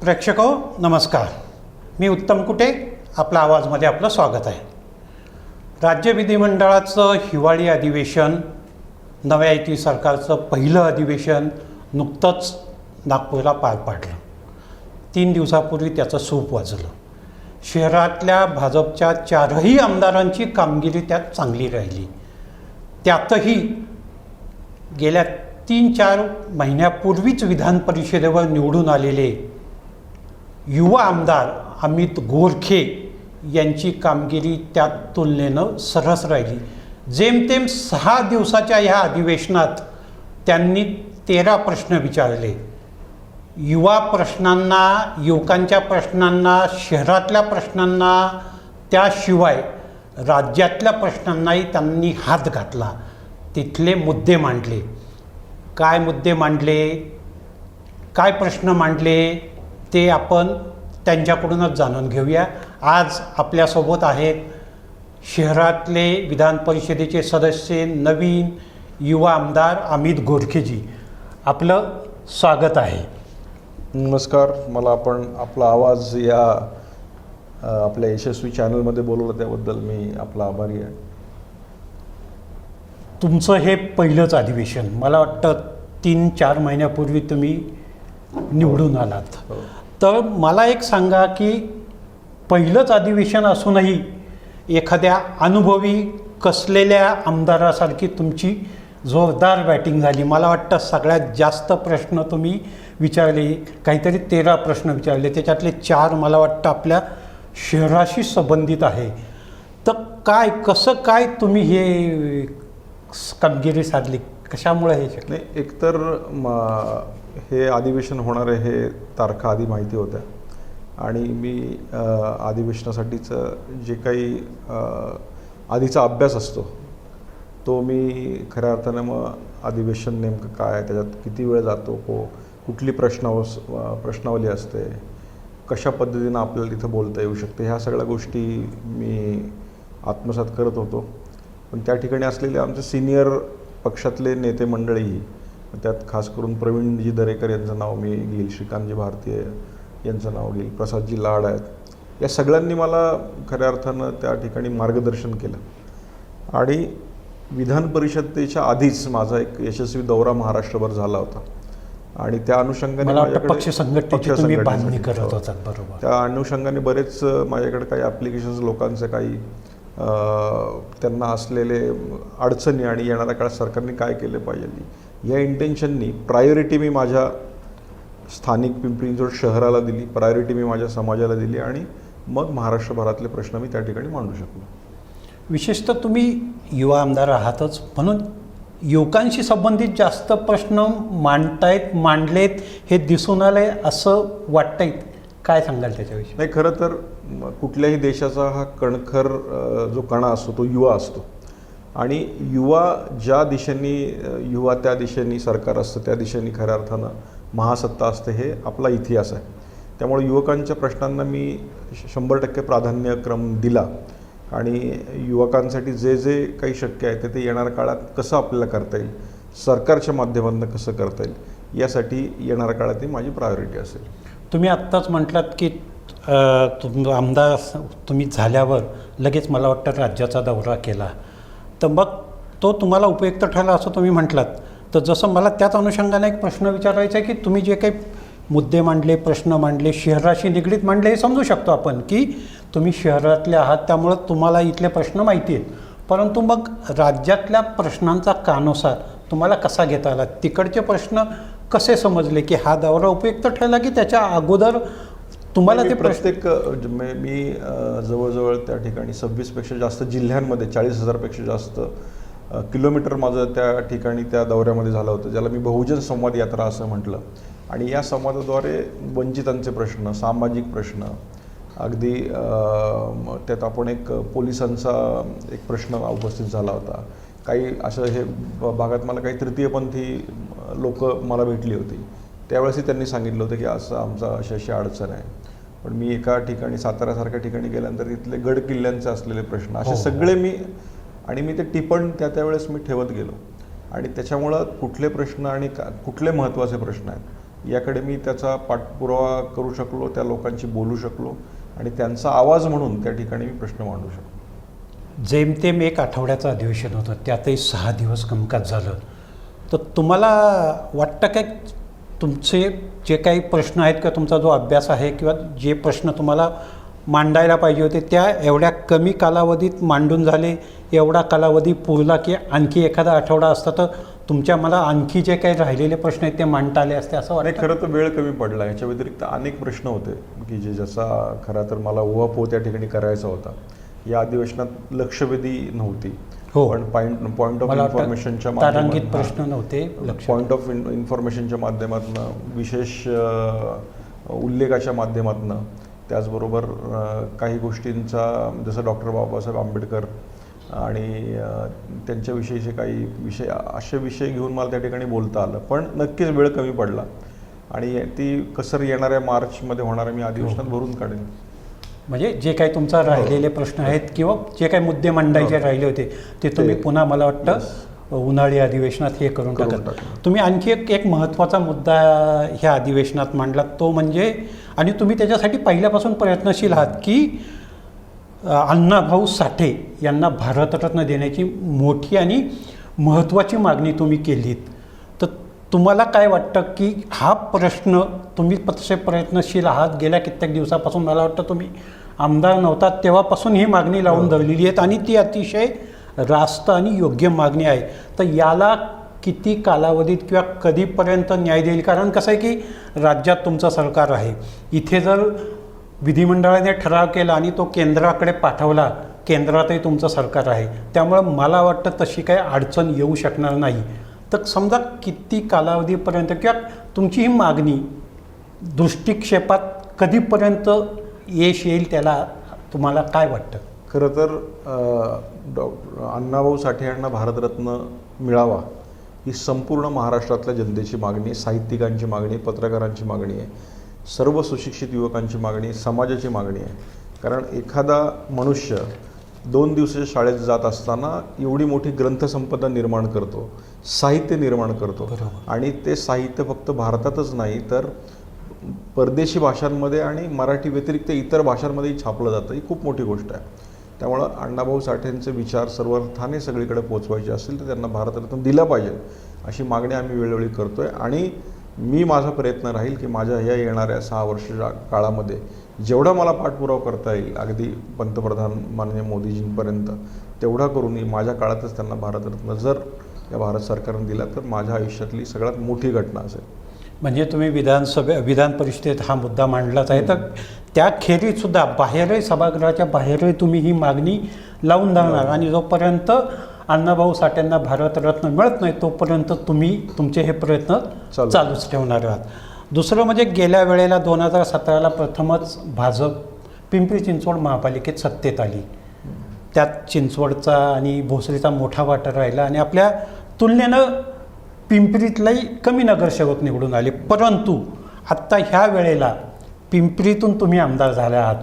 प्रेक्षको नमस्कार. मी उत्तम कुटे आपल्या आवाजमध्ये आपलं स्वागत आहे. राज्य विधिमंडळाचं हिवाळी अधिवेशन नव्या युती सरकारचं पहिलं अधिवेशन नुकतंच नागपूरला पार पाडलं. तीन दिवसापूर्वी त्याचं सूप वाजलं. शहरातल्या भाजपच्या चारही आमदारांची कामगिरी त्यात चांगली राहिली. त्यातही गेल्या तीन चार महिन्यापूर्वीच विधान परिषदेवर निवडून आलेले युवा आमदार अमित गोरखे यांची कामगिरी त्या तुलनेनं सरस राहिली. जेमतेम सहा दिवसाच्या ह्या अधिवेशनात त्यांनी तेरा प्रश्न विचारले. युवा प्रश्नांना युवकांच्या प्रश्नांना शहरातल्या प्रश्नांना त्याशिवाय राज्यातल्या प्रश्नांनाही त्यांनी हात घातला. तिथले मुद्दे मांडले. काय मुद्दे मांडले? काय प्रश्न मांडले? ते आपण त्यांच्याकडूनच जाणून घेऊया. आज आपल्यासोबत आहेत शहरातले विधान परिषदेचे सदस्य नवीन युवा आमदार अमित गोरखेजी. आपलं स्वागत आहे. नमस्कार. मला आपण आपला आवाज या आपल्या यशस्वी चॅनलमध्ये बोलवलं त्याबद्दल मी आपला आभारी आहे. तुमचं हे पहिलंच अधिवेशन. मला वाटतं तीन चार महिन्यापूर्वी तुम्ही निवडून आलात. हो. तर मला एक सांगा की पहिलंच अधिवेशन असूनही एखाद्या अनुभवी कसलेल्या आमदारासारखी तुमची जोरदार बॅटिंग झाली. मला वाटतं सगळ्यात जास्त प्रश्न तुम्ही विचारले काहीतरी तेरा प्रश्न विचारले त्याच्यातले चार मला वाटतं आपल्या शहराशी संबंधित आहे. तर काय कसं काय तुम्ही हे कामगिरी साधली? कशामुळे हे शकले? एकतर हे अधिवेशन होणार आहे हे तारखा आधी माहिती होत्या. आणि मी अधिवेशनासाठीचं जे काही आधीचा अभ्यास असतो तो मी खऱ्या अर्थानं मग अधिवेशन नेमकं काय त्याच्यात किती वेळ जातो को कुठली प्रश्नावस प्रश्नावली असते कशा पद्धतीनं आपल्याला तिथं बोलता येऊ शकते ह्या सगळ्या गोष्टी मी आत्मसात करत होतो. पण त्या ठिकाणी असलेले आमचे सिनियर पक्षातले नेते मंडळी त्यात खास करून प्रवीणजी दरेकर यांचं नाव मी घेईल श्रीकांतजी भारतीय यांचं नाव घेईल प्रसादजी लाड आहेत. या सगळ्यांनी मला खऱ्या अर्थानं त्या ठिकाणी मार्गदर्शन केलं. आणि विधान परिषदेच्या आधीच माझा एक यशस्वी दौरा महाराष्ट्रभर झाला होता. आणि त्या अनुषंगाने पक्ष संघटनेची बांधणी करत हो. होतात बरोबर. त्या अनुषंगाने बरेच माझ्याकडे काही ॲप्लिकेशन्स लोकांचे काही त्यांना असलेले अडचणी आणि येणाऱ्या काळात सरकारने काय केले पाहिजे या इंटेन्शननी प्रायोरिटी मी माझ्या स्थानिक पिंपरी चिंचवड शहराला दिली प्रायोरिटी मी माझ्या समाजाला दिली आणि मग महाराष्ट्रभरातले प्रश्न मी त्या ठिकाणी मांडू शकलो. विशेषतः तुम्ही युवा आमदार आहातच. म्हणून युवकांशी संबंधित जास्त प्रश्न मांडतायत मांडलेत हे दिसून आलंय असं वाटतंय. काय सांगाल त्याच्याविषयी? नाही खरं तर कुठल्याही देशाचा हा कणखर जो कणा असतो तो युवा असतो. आणि युवा ज्या दिशेने युवा त्या दिशेने सरकार असतं त्या दिशेने खऱ्या अर्थानं महासत्ता असते हे आपला इतिहास आहे. त्यामुळे युवकांच्या प्रश्नांना मी श- शंभर टक्के प्राधान्यक्रम दिला आणि युवकांसाठी जे जे काही शक्य आहे ते ते येणाऱ्या काळात कसं आपल्याला करता येईल सरकारच्या माध्यमातून कसं करता येईल यासाठी येणाऱ्या काळात ही माझी प्रायोरिटी असेल. तुम्ही आत्ताच म्हटलात की तुम आमदार तुम्ही झाल्यावर लगेच मला वाटतं राज्याचा दौरा केला. तर मग तो तुम्हाला उपयुक्त ठरला असं तुम्ही म्हटलात. तर जसं मला त्याच अनुषंगाने एक प्रश्न विचारायचा आहे की तुम्ही जे काही मुद्दे मांडले प्रश्न मांडले शहराशी निगडीत मांडले हे समजू शकतो आपण की तुम्ही शहरातले आहात त्यामुळं तुम्हाला इथले प्रश्न माहिती आहेत. परंतु मग राज्यातल्या प्रश्नांचा कानुसार तुम्हाला कसा घेता आला? तिकडचे प्रश्न कसे समजले की हा दौरा उपयुक्त ठरला की त्याच्या अगोदर तुम्हाला मी ते प्रश्न प्रत्येक मी जवळजवळ त्या ठिकाणी सव्वीसपेक्षा जास्त जिल्ह्यांमध्ये चाळीस हजारपेक्षा जास्त किलोमीटर माझं त्या ठिकाणी त्या दौऱ्यामध्ये झालं होतं ज्याला मी बहुजन संवाद यात्रा असं म्हटलं. आणि या संवादाद्वारे वंचितांचे प्रश्न सामाजिक प्रश्न अगदी त्यात आपण एक पोलिसांचा एक प्रश्न उपस्थित झाला होता. काही असं हे भागात मला काही तृतीयपंथी लोक मला भेटली होती. त्यावेळेसही त्यांनी सांगितलं होतं की असं आमचा अशी अशी अडचण आहे. पण मी एका ठिकाणी साताऱ्यासारख्या ठिकाणी गेल्यानंतर तिथले गड किल्ल्यांचे असलेले प्रश्न असे हो. सगळे मी आणि मी ते टिपण त्या त्यावेळेस मी ठेवत गेलो. आणि त्याच्यामुळं कुठले प्रश्न आणि का कुठले महत्त्वाचे प्रश्न आहेत याकडे मी त्याचा पाठपुरावा करू शकलो त्या लोकांशी बोलू शकलो आणि त्यांचा आवाज म्हणून त्या ठिकाणी मी प्रश्न मांडू शकलो. जेमतेम एक आठवड्याचं अधिवेशन होतं त्यातही सहा दिवस कामकाज झालं. तर तुम्हाला वाटतं काय तुमचे जे काही प्रश्न आहेत किंवा तुमचा जो अभ्यास आहे किंवा जे प्रश्न तुम्हाला मांडायला पाहिजे होते त्या एवढ्या कमी कालावधीत मांडून झाले एवढा कालावधी पुरला की आणखी एखादा आठवडा असता तर तुमच्या मला आणखी जे काही राहिलेले प्रश्न आहेत ते मांडता आले असते असं वाटतं. खरं तर वेळ कमी पडला याच्या व्यतिरिक्त अनेक प्रश्न होते की जे जसा खरा तर मला उहापोह त्या ठिकाणी करायचा होता. या अधिवेशनात लक्षवेधी नव्हती. हो. पण पॉईंट पॉईंट ऑफ इन्फॉर्मेशनच्या तारांकित प्रश्न नव्हते पॉईंट ऑफ इन्फॉर्मेशनच्या माध्यमातून विशेष उल्लेखाच्या माध्यमातून त्याचबरोबर काही गोष्टींचा जसं डॉक्टर बाबासाहेब आंबेडकर आणि त्यांच्याविषयीचे काही विषय असे विषय घेऊन मला त्या ठिकाणी बोलता आलं. पण नक्कीच वेळ कमी पडला आणि ती कसर येणाऱ्या मार्चमध्ये होणाऱ्या मी अधिवेशनात भरून काढेन. म्हणजे जे काही तुमचा राहिलेले प्रश्न आहेत किंवा जे काही मुद्दे मांडायचे. राहिले होते ते तुम्ही पुन्हा मला वाटतं उन्हाळी अधिवेशनात हे करून टाकत. तुम्ही आणखी एक एक महत्त्वाचा मुद्दा ह्या अधिवेशनात मांडला तो म्हणजे आणि तुम्ही त्याच्यासाठी पहिल्यापासून प्रयत्नशील आहात की अण्णाभाऊ साठे यांना भारतरत्न देण्याची मोठी आणि महत्त्वाची मागणी तुम्ही केलीत. तर तुम्हाला काय वाटतं की हा प्रश्न तुम्ही तसे प्रयत्नशील आहात? गेल्या कित्येक दिवसापासून मला वाटतं तुम्ही आमदार नव्हतात तेव्हापासून ही मागणी लावून धरलेली आहेत आणि ती अतिशय रास्त आणि योग्य मागणी आहे. तर याला किती कालावधीत किंवा कधीपर्यंत न्याय देईल? कारण कसं आहे की राज्यात तुमचं सरकार आहे. इथे जर विधिमंडळाने ठराव केला आणि तो केंद्राकडे पाठवला केंद्रातही तुमचं सरकार आहे. त्यामुळं मला वाटतं तशी काही अडचण येऊ शकणार नाही. तर समजा किती कालावधीपर्यंत किंवा तुमची ही मागणी दृष्टिक्षेपात कधीपर्यंत यश येईल त्याला तुम्हाला काय वाटतं? खरं तर डॉक्टर अण्णाभाऊ साठे यांना भारतरत्न मिळावा ही संपूर्ण महाराष्ट्रातल्या जनतेची मागणी साहित्यिकांची मागणी पत्रकारांची मागणी आहे सर्व सुशिक्षित युवकांची मागणी समाजाची मागणी आहे. कारण एखादा मनुष्य दोन दिवसाच्या शाळेत जात असताना एवढी मोठी ग्रंथसंपदा निर्माण करतो साहित्य निर्माण करतो. आणि ते साहित्य फक्त भारतातच नाही तर परदेशी भाषांमध्ये आणि मराठी व्यतिरिक्त इतर भाषांमध्येही छापलं जातं. ही खूप मोठी गोष्ट आहे. त्यामुळं अण्णाभाऊ साठेंचे विचार सर्वार्थाने सगळीकडे पोचवायचे असतील तर त्यांना भारतरत्न दिला पाहिजे अशी मागणी आम्ही वेळोवेळी करतो आहे आणि मी माझा प्रयत्न राहील की माझ्या या येणाऱ्या सहा वर्षाच्या काळामध्ये जेवढा मला पाठपुरावा करता येईल अगदी पंतप्रधान माननीय मोदीजींपर्यंत तेवढा करून मी माझ्या काळातच त्यांना भारतरत्न जर या भारत सरकारने दिला तर माझ्या आयुष्यातली सगळ्यात मोठी घटना असेल. म्हणजे तुम्ही विधानसभे विधान परिषदेत हा मुद्दा मांडलाच आहे. तर त्याखेरीज सुद्धा बाहेरही सभागृहाच्या बाहेरही तुम्ही ही मागणी लावून धरणार. आणि जोपर्यंत अण्णाभाऊ साठ्यांना भारतरत्न मिळत नाही तोपर्यंत तुम्ही तुमचे हे प्रयत्न चालू. चालूच ठेवणार आहात. दुसरं म्हणजे गेल्या वेळेला दोन हजार सतराला प्रथमच भाजप पिंपरी चिंचवड महापालिकेत सत्तेत आली. त्यात चिंचवडचा आणि भोसरीचा मोठा वाटा राहिला. आणि आपल्या तुलनेनं पिंपरीतलाही कमी नगरसेवक निवडून आले. परंतु आत्ता ह्या वेळेला पिंपरीतून तुम्ही आमदार झाले आहात.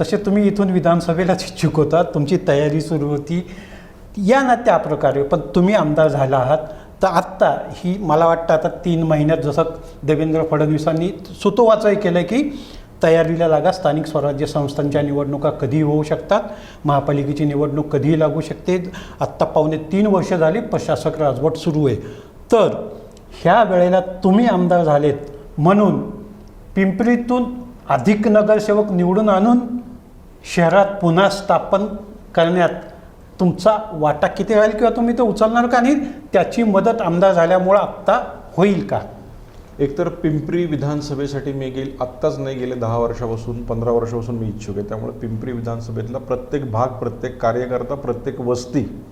तसे तुम्ही इथून विधानसभेलाच इच्छुक होता तुमची तयारी सुरू होती. या ना त्या प्रकारे पण तुम्ही आमदार झाला आहात. तर आत्ता ही मला वाटतं आता तीन महिन्यात जसं देवेंद्र फडणवीसांनी सुतोवाचंही केलं की तयारीला लागा. स्थानिक स्वराज्य संस्थांच्या निवडणुका कधी होऊ शकतात. महापालिकेची निवडणूक कधीही लागू शकते. आत्ता पावणे तीन वर्ष झाली प्रशासक राजवट सुरू आहे. तर ह्या वेळेला तुम्ही आमदार झालेत म्हणून पिंपरीतून अधिक नगरसेवक निवडून आणून शहरात पुन्हा स्थापन करण्यात तुमचा वाटा किती राहील किंवा तुम्ही तो उचलणार का नाही त्याची मदत आमदार झाल्यामुळं आत्ता होईल का? एकतर पिंपरी विधानसभेसाठी मी गेल आत्ताच नाही गेले दहा वर्षापासून पंधरा वर्षापासून मी इच्छुक आहे. त्यामुळे पिंपरी विधानसभेतला प्रत्येक भाग प्रत्येक कार्यकर्ता प्रत्येक वस्ती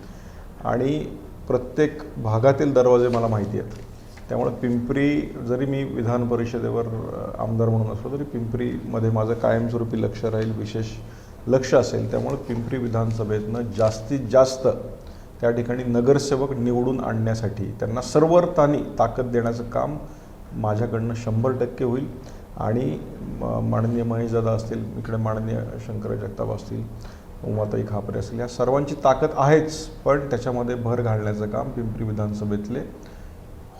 आणि प्रत्येक भागातील दरवाजे मला माहिती आहेत. त्यामुळे पिंपरी जरी मी विधान परिषदेवर आमदार म्हणून असलो तरी पिंपरीमध्ये माझं कायमस्वरूपी लक्ष राहील विशेष लक्ष असेल. त्यामुळे पिंपरी विधानसभेतनं जास्तीत जास्त त्या ठिकाणी नगरसेवक निवडून आणण्यासाठी त्यांना सर्वर्थानी ताकद देण्याचं काम माझ्याकडनं शंभर टक्के होईल. आणि म- माननीय महेशदादा असतील इकडे माननीय शंकर जगताप असतील उमाताई खापरे असतील या सर्वांची ताकद आहेच पण त्याच्यामध्ये भर घालण्याचं काम पिंपरी विधानसभेतले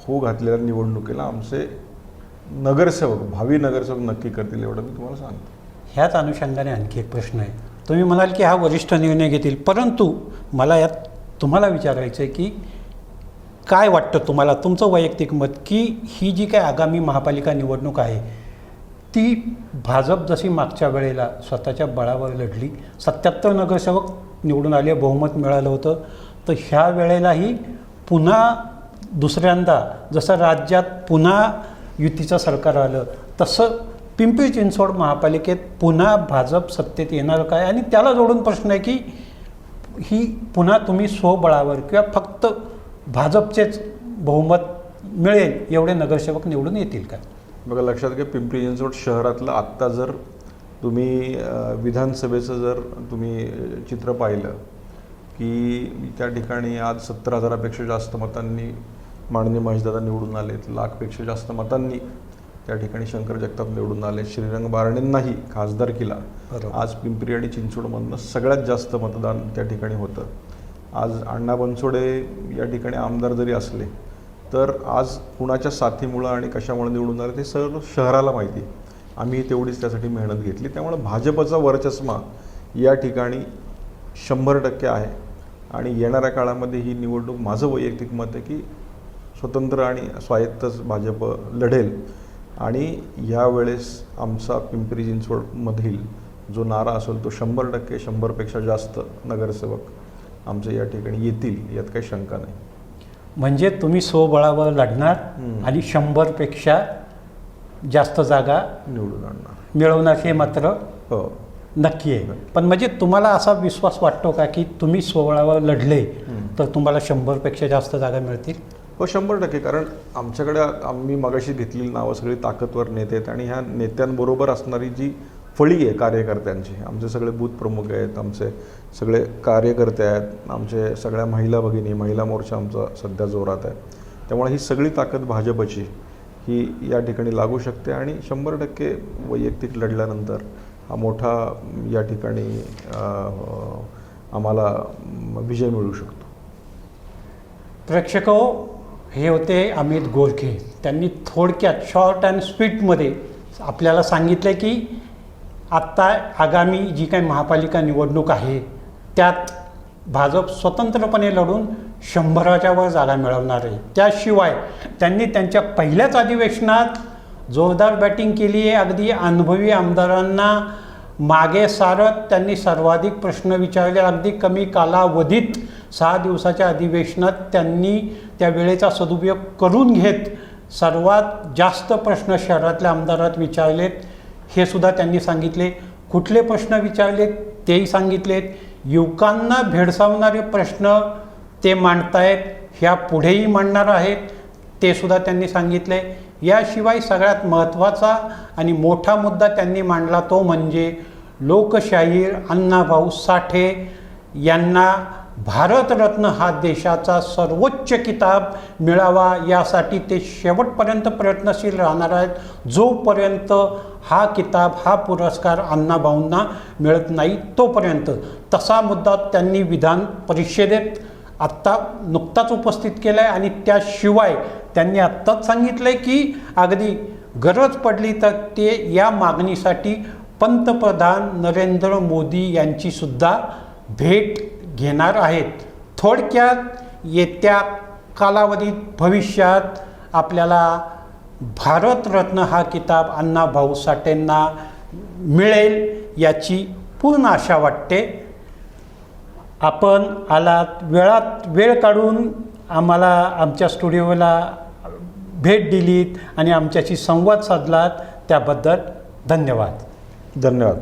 हो घातलेल्या निवडणुकीला आमचे नगरसेवक भावी नगरसेवक नक्की करतील एवढं मी तुम्हाला सांगतो. ह्याच अनुषंगाने आणखी एक प्रश्न आहे. तुम्ही म्हणाल की हा वरिष्ठ निर्णय घेतील परंतु मला यात तुम्हाला विचारायचं आहे की काय वाटतं तुम्हाला? तुमचं वैयक्तिक मत की ही जी काय आगामी महापालिका निवडणूक आहे ती भाजप जशी मागच्या वेळेला स्वतःच्या बळावर लढली सत्याहत्तर नगरसेवक निवडून आले बहुमत मिळालं होतं. तर ह्या वेळेलाही पुन्हा दुसऱ्यांदा जसं राज्यात पुन्हा युतीचं सरकार आलं तसं पिंपरी चिंचवड महापालिकेत पुन्हा भाजप सत्तेत येणार काय? आणि त्याला जोडून प्रश्न आहे की ही पुन्हा तुम्ही स्वबळावर किंवा फक्त भाजपचेच बहुमत मिळेल एवढे नगरसेवक निवडून येतील का? बघा लक्षात घ्या पिंपरी चिंचवड शहरातलं आत्ता जर तुम्ही विधानसभेचं जर तुम्ही चित्र पाहिलं की त्या ठिकाणी आज सत्तर हजारापेक्षा जास्त मतांनी माननीय महेशदादा निवडून आलेत लाखपेक्षा जास्त मतांनी त्या ठिकाणी शंकर जगताप निवडून आले श्रीरंग बारणेंनाही खासदारकीला बरोबर. आज पिंपरी आणि चिंचवडमधनं सगळ्यात जास्त मतदान त्या ठिकाणी होतं आज अण्णा बनसोडे या ठिकाणी आमदार जरी असले तर आज कुणाच्या साथीमुळं आणि कशामुळे निवडून झालं ते सर्व शहराला माहिती आम्ही तेवढीच त्यासाठी मेहनत घेतली. त्यामुळे भाजपचा वरचष्मा या ठिकाणी शंभर टक्के आहे. आणि येणाऱ्या काळामध्ये ही निवडणूक माझं वैयक्तिक मत आहे की स्वतंत्र आणि स्वायत्तच भाजप लढेल. आणि यावेळेस आमचा पिंपरी चिंचवडमधील जो नारा असेल तो शंभर टक्के शंभरपेक्षा जास्त नगरसेवक आमचे या ठिकाणी येतील यात काही शंका नाही. म्हणजे तुम्ही स्वबळावर लढणार. आणि शंभरपेक्षा जास्त जागा निवडून आणणार. मिळवणार हे मात्र हो. नक्की आहे. पण म्हणजे तुम्हाला असा विश्वास वाटतो का की तुम्ही स्वबळावर लढले. तर तुम्हाला शंभरपेक्षा जास्त जागा मिळतील? हो शंभर टक्के कारण आमच्याकडे आम्ही मगाशी घेतलेली नावं सगळी ताकदवर नेते आहेत आणि ह्या नेत्यांबरोबर असणारी जी फळी आहे कार्यकर्त्यांची. आमचे सगळे बूथ प्रमुख आहेत आमचे सगळे कार्यकर्ते आहेत आमचे सगळ्या महिला भगिनी महिला मोर्चा आमचा सध्या जोरात आहे. त्यामुळे ही सगळी ताकद भाजपची ही या ठिकाणी लागू शकते आणि शंभर टक्के वैयक्तिक लढल्यानंतर हा मोठा या ठिकाणी आम्हाला विजय मिळू शकतो. प्रेक्षक हे होते अमित गोरखे. त्यांनी थोडक्यात शॉर्ट अँड स्वीटमध्ये आपल्याला सांगितलं की आत्ता आगामी जी काही महापालिका निवडणूक आहे त्यात भाजप स्वतंत्रपणे लढून शंभराच्या वर जागा मिळवणार आहे. त्याशिवाय त्यांनी त्यांच्या पहिल्याच अधिवेशनात जोरदार बॅटिंग केली आहे. अगदी अनुभवी आमदारांना मागे सारत त्यांनी सर्वाधिक प्रश्न विचारले. अगदी कमी कालावधीत सहा दिवसाच्या अधिवेशनात त्यांनी त्या वेळेचा सदुपयोग करून घेत सर्वात जास्त प्रश्न शहरातल्या आमदारात विचारलेत. हे सुद्धा त्यांनी सांगितले. कुठले प्रश्न विचारलेत तेही सांगितलेत. युवकांना भेडसावणारे प्रश्न ते मांडतायत ह्या पुढेही मांडणार आहेत ते सुद्धा त्यांनी सांगितले. याशिवाय सगळ्यात महत्त्वाचा आणि मोठा मुद्दा त्यांनी मांडला तो म्हणजे लोकशाहीर अण्णाभाऊ साठे यांना भारतरत्न हा देशाचा सर्वोच्च किताब मिळावा यासाठी ते शेवटपर्यंत प्रयत्नशील राहणार आहेत. जोपर्यंत हा किताब हा पुरस्कार अण्णाभाऊंना मिळत नाही तोपर्यंत तसा मुद्दा त्यांनी विधान परिषदेत आत्ता नुकताच उपस्थित केला आहे आणि त्याशिवाय त्यांनी आत्ताच सांगितलं आहे की अगदी गरज पडली तर ते या मागणीसाठी पंतप्रधान नरेंद्र मोदी यांची सुद्धा भेट घेणार आहेत. थोडक्यात येत्या कालावधीत भविष्यात आपल्याला भारतरत्न हा किताब अण्णाभाऊ साठेंना मिळेल याची पूर्ण आशा वाटते. आपण आलात वेळात वेळ काढून आम्हाला आमच्या स्टुडिओला भेट दिलीत आणि आमच्याशी संवाद साधलात. त्याबद्दल धन्यवाद. धन्यवाद.